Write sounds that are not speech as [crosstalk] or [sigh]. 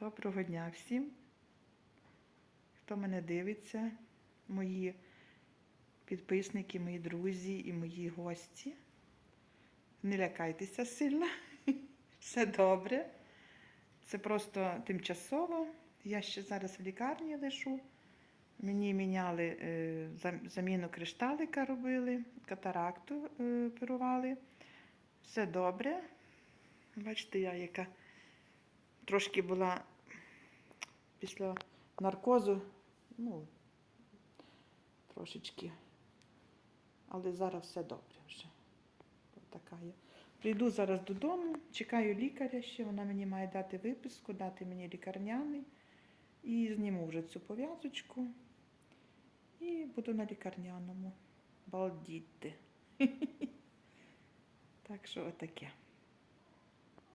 Доброго дня всім, хто мене дивиться, мої підписники, мої друзі і мої гості. Не лякайтеся сильно, [laughs] все добре. Це просто тимчасово. Я ще зараз в лікарні лишу. Мені міняли е, заміну кришталика робили, катаракту е, оперували. Все добре. Бачите, я яка трошки була після наркозу, ну, трошечки. Але зараз все добре вже. Така я. Прийду зараз додому, чекаю лікаря ще, вона мені має дати виписку, дати мені лікарняний. І зніму вже цю пов'язочку. І буду на лікарняному. Балдіти. [laughs] Так що отаке.